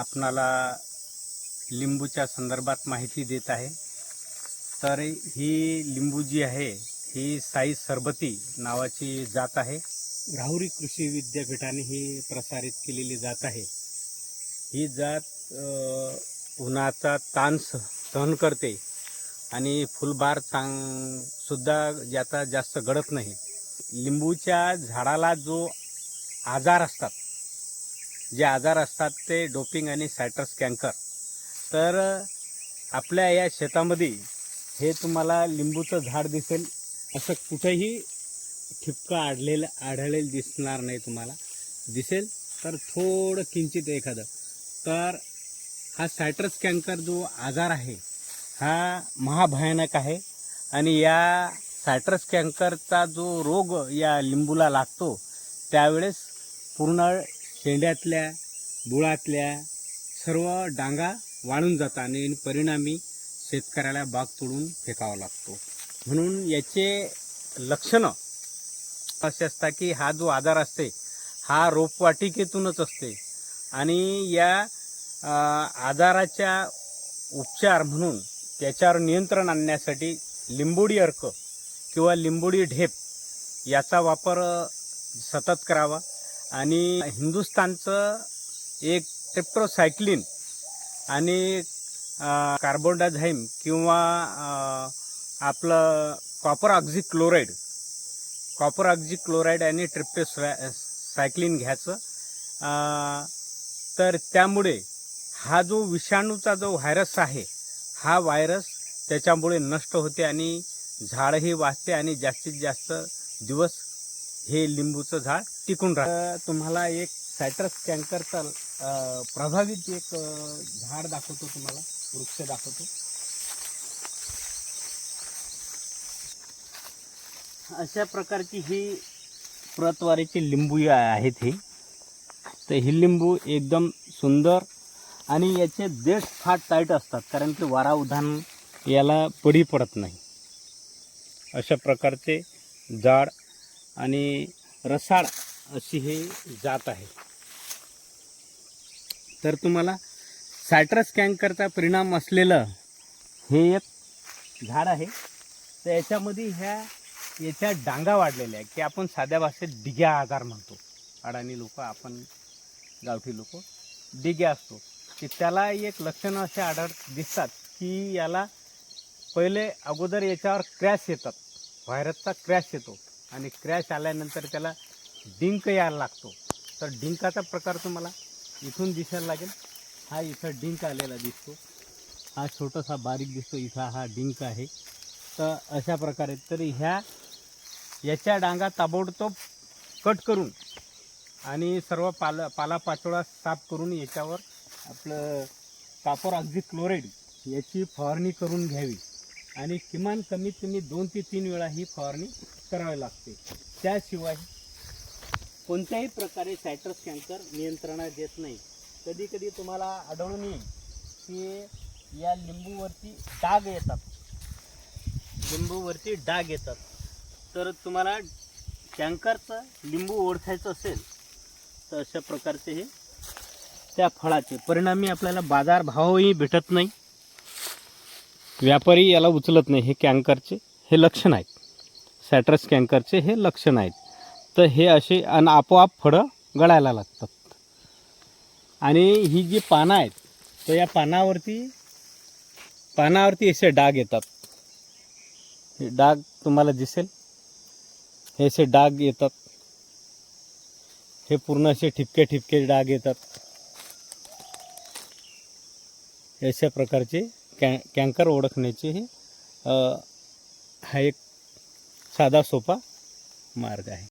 आपणाला लिंबूच्या संदर्भात माहिती देत आहे. तर ही लिंबू जी आहे ही साई सरबती नावाची जात आहे. राहुरी कृषी विद्यापीठाने ही प्रसारित केलेली जात आहे. ही जात उन्हाचा ताण स- सहन करते आणि फुलबार चांग सुद्धा ज्याचा जास्त गळत नाही. लिंबूच्या झाडाला जो आजार असतात जे आजार असतात ते डोपिंग आणि सायट्रस कॅन्कर. तर आपल्या या शेतामध्ये हे तुम्हाला लिंबूचं झाड दिसेल. असं कुठेही ठिपकं आढलेलं आढळलेलं दिसणार नाही तुम्हाला. दिसेल तर थोडं किंचित एखादं. तर हा सायट्रस कॅन्कर जो आजार आहे हा महाभयानक आहे. आणि या सायट्रस कॅन्करचा जो रोग या लिंबूला लागतो त्यावेळेस पूर्ण शेंड्यातल्या बुळातल्या सर्व डांगा वाळून जातात आणि परिणामी शेतकऱ्याला बाग तोडून फेकावा लागतो. म्हणून याचे लक्षणं असे असतात की हा जो आजार असते हा रोपवाटिकेतूनच असते. आणि या आजाराच्या उपचार म्हणून त्याच्यावर नियंत्रण आणण्यासाठी लिंबोडी अर्क किंवा लिंबोडी ढेप याचा वापर सतत करावा. आणि हिंदुस्थानचं एक टेप्ट्रोसायक्लिन आणि कार्बोडाझाईम किंवा आपलं कॉपर ऑक्झी क्लोराईड कॉपर ऑक्झी क्लोराईड आणि ट्रिप्टोस सायक्लिन घ्यायचं तर त्यामुळे हा जो विषाणूचा जो व्हायरस आहे हा व्हायरस त्याच्यामुळे नष्ट होते आणि झाडंही वाचते आणि जास्तीत जास्त दिवस हे लिंबूचं झाड टिकून राहतं तुम्हाला एक सायट्रस कॅन्करचा प्रभावित एक झाड दाखवतो तुम्हाला. वृक्ष दाखवतो. अशा प्रकारची ही प्रतवारीची लिंबू आहेत ही. तर ही लिंबू एकदम सुंदर आणि याचे देठ फार टाईट असतात कारण की वारा उधान याला पडी पडत नाही. अशा प्रकारचे जाड आणि रसाळ अशी हे जात आहे. तर तुम्हाला सायट्रस कँकरचा परिणाम असलेलं हे एक झाड आहे. तर याच्यामध्ये ह्या याच्या डांगा वाढलेल्या आहे की आपण साध्या भाषेत डिग्या आजार म्हणतो. अडाणी लोक आपण गावठी लोक डिग्या असतो. की त्याला एक लक्षणं असे आढळ दिसतात की याला पहिले अगोदर याच्यावर क्रॅश येतात. व्हायरसचा क्रॅश येतो. आणि क्रॅश आल्यानंतर त्याला डिंक यायला लागतो. तर डिंकाचा प्रकार तुम्हाला इथून दिसायला लागेल. हा इथं डिंक आलेला दिसतो. हा छोटासा बारीक दिसतो. इथं हा डिंक आहे. तर अशा प्रकारे तर ह्या याच्या डांगा ताबडतोब कट करून आणि सर्व पाला पालापाचोळा साफ करून याच्यावर आपलं कापर अगदी क्लोराईड याची फवारणी करून घ्यावी. आणि किमान कमीत कमी दोन ते तीन वेळा ही फवारणी करावे लागते. त्याशिवाय कोणत्याही प्रकारे सायट्रस कॅन्सर नियंत्रणात येत नाही. कधी कधी तुम्हाला आढळून येईल की या लिंबूवरती डाग येतात. लिंबूवरती डाग येतात. तर तुम्हाला कॅन्करचं लिंबू ओळखायचं असेल तर अशा प्रकारचे हे त्या फळाचे परिणामी आपल्याला बाजारभावही भेटत नाही. व्यापारी याला उचलत नाही हे कॅन्करचे हे लक्षण आहेत. सॅट्रस कॅन्करचे हे लक्षण आहेत. तर हे असे आणि आपोआप फळं गळायला लागतात. आणि ही जी पानं आहेत तर या पानावरती पानावरती असे डाग येतात. हे डाग तुम्हाला दिसेल. हे असे डाग येतात. हे पूर्ण असे ठिपके ठिपके डाग येतात. अशा प्रकारचे कॅ कॅन्कर ओळखण्याचे हे हा एक साधा सोपा मार्ग आहे.